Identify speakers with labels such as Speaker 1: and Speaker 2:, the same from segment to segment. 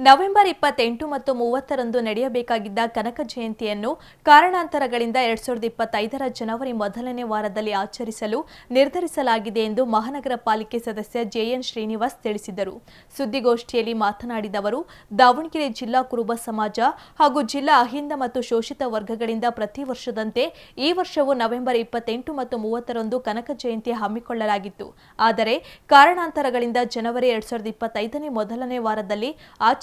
Speaker 1: November ಇಪ್ಪತ್ತೆಂಟು ಮತ್ತು ಮೂವತ್ತರಂದು ನಡೆಯಬೇಕಾಗಿದ್ದ ಕನಕ ಜಯಂತಿಯನ್ನು ಕಾರಣಾಂತರಗಳಿಂದ ಎರಡ್ ಸಾವಿರದ ಇಪ್ಪತ್ತೈದರ ಜನವರಿ ಮೊದಲನೇ ವಾರದಲ್ಲಿ ಆಚರಿಸಲು ನಿರ್ಧರಿಸಲಾಗಿದೆ ಎಂದು ಮಹಾನಗರ ಪಾಲಿಕೆ ಸದಸ್ಯ ಜೆಎನ್ ಶ್ರೀನಿವಾಸ್ ತಿಳಿಸಿದರು. ಸುದ್ದಿಗೋಷ್ಠಿಯಲ್ಲಿ ಮಾತನಾಡಿದ ಅವರು, ದಾವಣಗೆರೆ ಜಿಲ್ಲಾ ಕುರುಬ ಸಮಾಜ ಹಾಗೂ ಜಿಲ್ಲಾ ಅಹಿಂದ ಮತ್ತು ಶೋಷಿತ ವರ್ಗಗಳಿಂದ ಪ್ರತಿ ವರ್ಷದಂತೆ ಈ ವರ್ಷವೂ ನವೆಂಬರ್ ಇಪ್ಪತ್ತೆಂಟು ಮತ್ತು ಮೂವತ್ತರಂದು ಕನಕ ಜಯಂತಿ ಹಮ್ಮಿಕೊಳ್ಳಲಾಗಿತ್ತು. ಆದರೆ, ಕಾರಣಾಂತರಗಳಿಂದ ಜನವರಿ ಎರಡ್ ಸಾವಿರದ ಇಪ್ಪತ್ತೈದನೇ ಮೊದಲನೇ ವಾರದಲ್ಲಿ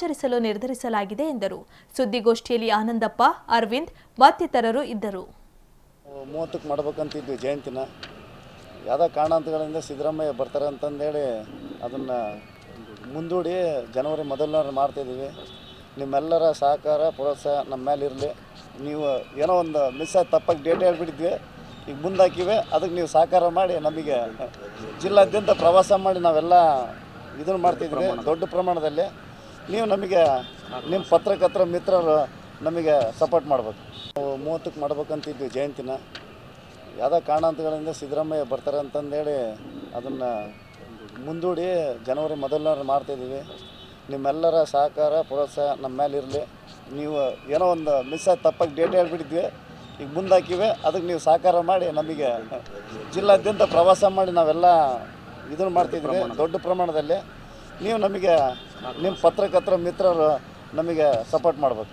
Speaker 1: ಆಚರಿಸಲು ನಿರ್ಧರಿಸಲಾಗಿದೆ ಎಂದರು. ಸುದ್ದಿಗೋಷ್ಠಿಯಲ್ಲಿ ಆನಂದಪ್ಪ ಅರವಿಂದ್ ಮತ್ತಿತರರು ಇದ್ದರು.
Speaker 2: ಮೂವತ್ತಕ್ಕೆ ಮಾಡ್ಬೇಕಂತಿದ್ವಿ ಜಯಂತಿನ. ಯಾವುದೋ ಕಾರಣಾಂತಗಳಿಂದ ಸಿದ್ದರಾಮಯ್ಯ ಬರ್ತಾರೆ ಅಂತಂದೇಳಿ ಅದನ್ನು ಮುಂದೂಡಿ ಜನವರಿ ಮೊದಲನೇ ಮಾಡ್ತಿದ್ದೀವಿ ನಿಮ್ಮೆಲ್ಲರ ಸಹಕಾರ ಪ್ರೋತ್ಸಾಹ ನಮ್ಮ ಮೇಲೆ ಇರಲಿ. ನೀವು ಏನೋ ಒಂದು ಮಿಸ್ ಆಗಿ ತಪ್ಪಾಗಿ ಡೇಟ್ ಹೇಳ್ಬಿಟ್ಟಿದ್ವಿ. ಈಗ ಮುಂದಾಕಿವೆ. ಅದಕ್ಕೆ ನೀವು ಸಹಕಾರ ಮಾಡಿ ನಮಗೆ ಜಿಲ್ಲಾದ್ಯಂತ ಪ್ರವಾಸ ಮಾಡಿ ನಾವೆಲ್ಲ ಇದನ್ನು ಮಾಡ್ತಿದ್ವಿ ದೊಡ್ಡ ಪ್ರಮಾಣದಲ್ಲಿ. ನೀವು ನಮಗೆ ನಿಮ್ಮ ಪತ್ರಕರ್ತರ ಮಿತ್ರರು ನಮಗೆ ಸಪೋರ್ಟ್ ಮಾಡಬೇಕು. ನಾವು ಮೂವತ್ತಕ್ಕೆ ಮಾಡ್ಬೇಕಂತಿದ್ವಿ ಜಯಂತಿನ. ಯಾವುದೋ ಕಾರಣಾಂತಗಳಿಂದ ಸಿದ್ದರಾಮಯ್ಯ ಬರ್ತಾರೆ ಅಂತಂದೇಳಿ ಅದನ್ನು ಮುಂದೂಡಿ ಜನವರಿ ಮೊದಲನೇ ಮಾಡ್ತಾಯಿದ್ದೀವಿ ನಿಮ್ಮೆಲ್ಲರ ಸಹಕಾರ ಪ್ರೋತ್ಸಾಹ ನಮ್ಮ ಮೇಲೆ ಇರಲಿ. ನೀವು ಏನೋ ಒಂದು ಮಿಸ್ ಆಗಿ ತಪ್ಪಾಗಿ ಡೇಟ್ ಹೇಳ್ಬಿಟ್ಟಿದ್ವಿ. ಈಗ ಮುಂದಾಕಿವೆ. ಅದಕ್ಕೆ ನೀವು ಸಹಕಾರ ಮಾಡಿ ನಮಗೆ ಜಿಲ್ಲಾದ್ಯಂತ ಪ್ರವಾಸ ಮಾಡಿ ನಾವೆಲ್ಲ ಇದನ್ನು ಮಾಡ್ತಿದ್ವಿ ದೊಡ್ಡ ಪ್ರಮಾಣದಲ್ಲಿ. ನೀವು ನಮಗೆ ನಿಮ್ಮ ಪತ್ರಕರ್ತರ ಮಿತ್ರರು ನಮಗೆ ಸಪೋರ್ಟ್ ಮಾಡ್ಬೇಕು.